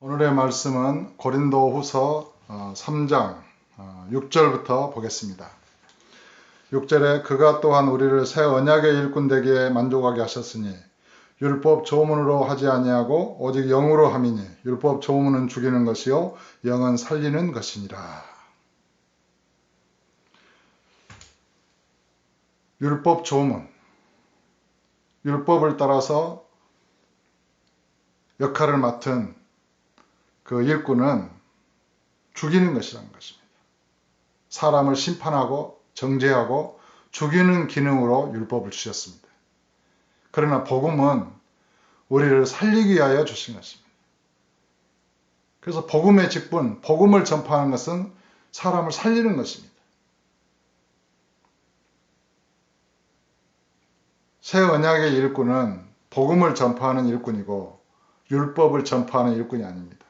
오늘의 말씀은 고린도 후서 3장 6절부터 보겠습니다. 6절에 그가 또한 우리를 새 언약의 일꾼 되기에 만족하게 하셨으니 율법 조문으로 하지 아니하고 오직 영으로 함이니 율법 조문은 죽이는 것이요 영은 살리는 것이니라. 율법 조문 율법을 따라서 역할을 맡은 그 일꾼은 죽이는 것이라는 것입니다. 사람을 심판하고 정죄하고 죽이는 기능으로 율법을 주셨습니다. 그러나 복음은 우리를 살리기 위하여 주신 것입니다. 그래서 복음의 직분, 복음을 전파하는 것은 사람을 살리는 것입니다. 새 언약의 일꾼은 복음을 전파하는 일꾼이고 율법을 전파하는 일꾼이 아닙니다.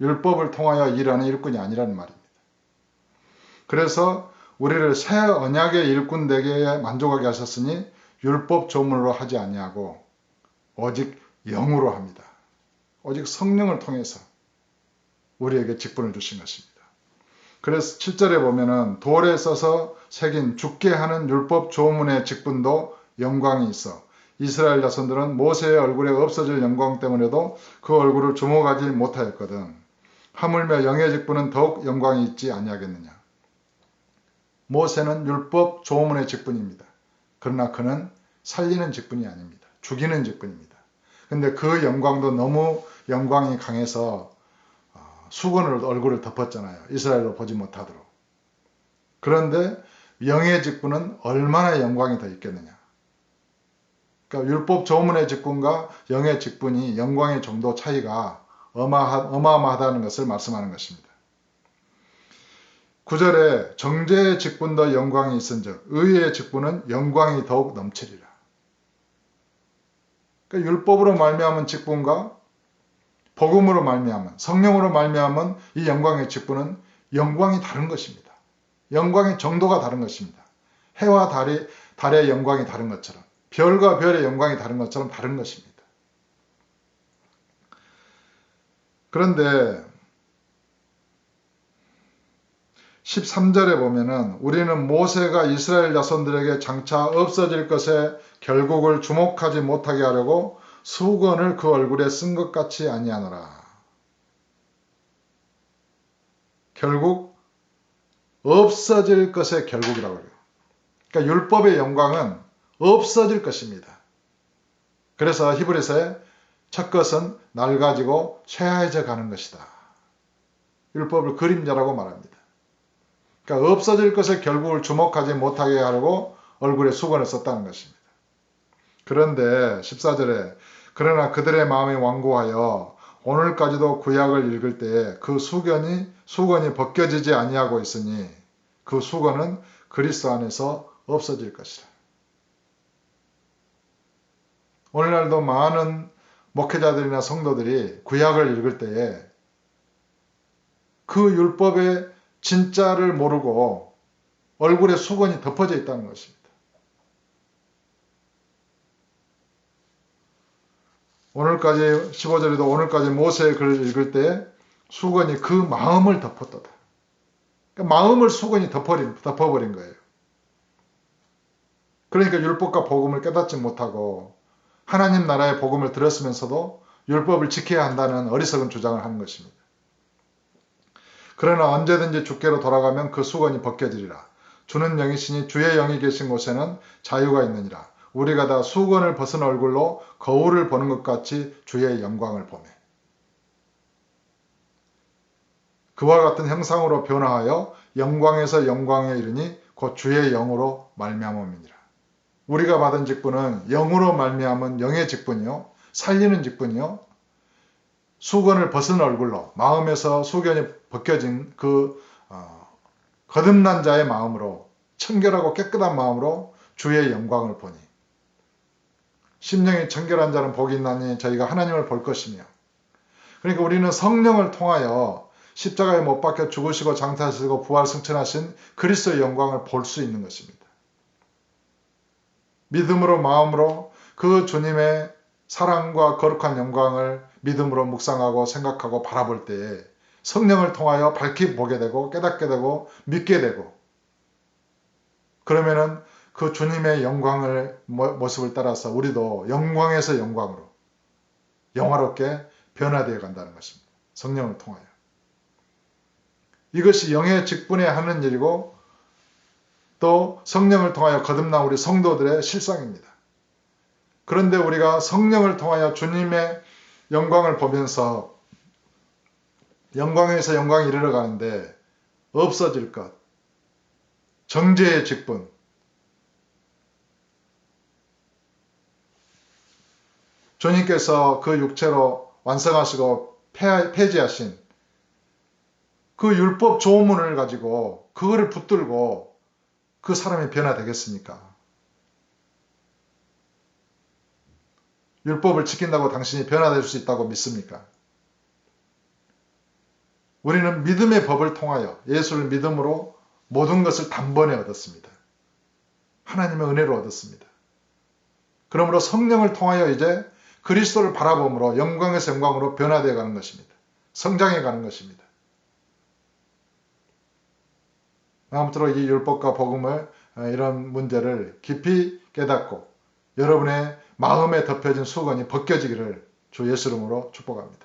율법을 통하여 일하는 일꾼이 아니라는 말입니다. 그래서 우리를 새 언약의 일꾼 되게 만족하게 하셨으니 율법 조문으로 하지 아니하고 오직 영으로 합니다. 오직 성령을 통해서 우리에게 직분을 주신 것입니다. 그래서 7절에 보면은 돌에 써서 새긴 죽게 하는 율법 조문의 직분도 영광이 있어 이스라엘 자손들은 모세의 얼굴에 없어질 영광 때문에도 그 얼굴을 주목하지 못하였거든. 하물며 영의 직분은 더욱 영광이 있지 아니하겠느냐. 모세는 율법 조문의 직분입니다. 그러나 그는 살리는 직분이 아닙니다. 죽이는 직분입니다. 근데 그 영광도 너무 영광이 강해서 어, 수건을 얼굴을 덮었잖아요. 이스라엘로 보지 못하도록. 그런데 영의 직분은 얼마나 영광이 더 있겠느냐. 그러니까 율법 조문의 직분과 영의 직분이 영광의 정도 차이가 어마어마 하다는 것을 말씀하는 것입니다. 9절에 정죄의 직분도 영광이 있은즉 의의 직분은 영광이 더욱 넘치리라. 그러니까 율법으로 말미암은 직분과 복음으로 말미암은 성령으로 말미암은 이 영광의 직분은 영광이 다른 것입니다. 영광의 정도가 다른 것입니다. 해와 달이 달의 영광이 다른 것처럼 별과 별의 영광이 다른 것처럼 다른 것입니다. 그런데 13절에 보면은 우리는 모세가 이스라엘 자손들에게 장차 없어질 것에 결국을 주목하지 못하게 하려고 수건을 그 얼굴에 쓴 것 같이 아니하노라. 결국 없어질 것의 결국이라고 해요. 그러니까 율법의 영광은 없어질 것입니다. 그래서 히브리서에 첫 것은 낡아지고 쇠하해져 가는 것이다. 율법을 그림자라고 말합니다. 그러니까 없어질 것에 결국을 주목하지 못하게 하려고 얼굴에 수건을 썼다는 것입니다. 그런데 14절에 그러나 그들의 마음이 완고하여 오늘까지도 구약을 읽을 때에 그 수건이 수건이 벗겨지지 아니하고 있으니 그 수건은 그리스도 안에서 없어질 것이라. 오늘날도 많은 목회자들이나 성도들이 구약을 읽을 때에 그 율법의 진짜를 모르고 얼굴에 수건이 덮어져 있다는 것입니다. 오늘까지 15절에도 오늘까지 모세의 글을 읽을 때 수건이 그 마음을 덮었다. 그러니까 마음을 수건이 덮어버린, 덮어버린 거예요. 그러니까 율법과 복음을 깨닫지 못하고 하나님 나라의 복음을 들었으면서도 율법을 지켜야 한다는 어리석은 주장을 하는 것입니다. 그러나 언제든지 주께로 돌아가면 그 수건이 벗겨지리라. 주는 영이시니 주의 영이 계신 곳에는 자유가 있느니라. 우리가 다 수건을 벗은 얼굴로 거울을 보는 것 같이 주의 영광을 보매. 그와 같은 형상으로 변화하여 영광에서 영광에 이르니 곧 주의 영으로 말미암음이니라. 우리가 받은 직분은 영으로 말미암은 영의 직분이요. 살리는 직분이요. 수건을 벗은 얼굴로 마음에서 수건이 벗겨진 그 어, 거듭난 자의 마음으로 청결하고 깨끗한 마음으로 주의 영광을 보니 심령이 청결한 자는 복이 있나니 저희가 하나님을 볼 것이며 그러니까 우리는 성령을 통하여 십자가에 못 박혀 죽으시고 장사하시고 부활 승천하신 그리스도의 영광을 볼 수 있는 것입니다. 믿음으로 마음으로 그 주님의 사랑과 거룩한 영광을 믿음으로 묵상하고 생각하고 바라볼 때에 성령을 통하여 밝히 보게 되고 깨닫게 되고 믿게 되고 그러면은 그 주님의 영광을 모- 모습을 따라서 우리도 영광에서 영광으로 영화롭게 변화되어 간다는 것입니다. 성령을 통하여. 이것이 영의 직분에 하는 일이고 또 성령을 통하여 거듭난 우리 성도들의 실상입니다. 그런데 우리가 성령을 통하여 주님의 영광을 보면서 영광에서 영광에 이르러 가는데 없어질 것, 정죄의 직분, 주님께서 그 육체로 완성하시고 폐- 폐지하신 그 율법 조문을 가지고 그거를 붙들고 그 사람이 변화되겠습니까? 율법을 지킨다고 당신이 변화될 수 있다고 믿습니까? 우리는 믿음의 법을 통하여 예수를 믿음으로 모든 것을 단번에 얻었습니다. 하나님의 은혜로 얻었습니다. 그러므로 성령을 통하여 이제 그리스도를 바라봄으로 영광에서 영광으로 변화되어 가는 것입니다. 성장해 가는 것입니다. 아무쪼록 이 율법과 복음을 어, 이런 문제를 깊이 깨닫고 여러분의 마음에 덮여진 수건이 벗겨지기를 주 예수 이름으로 축복합니다.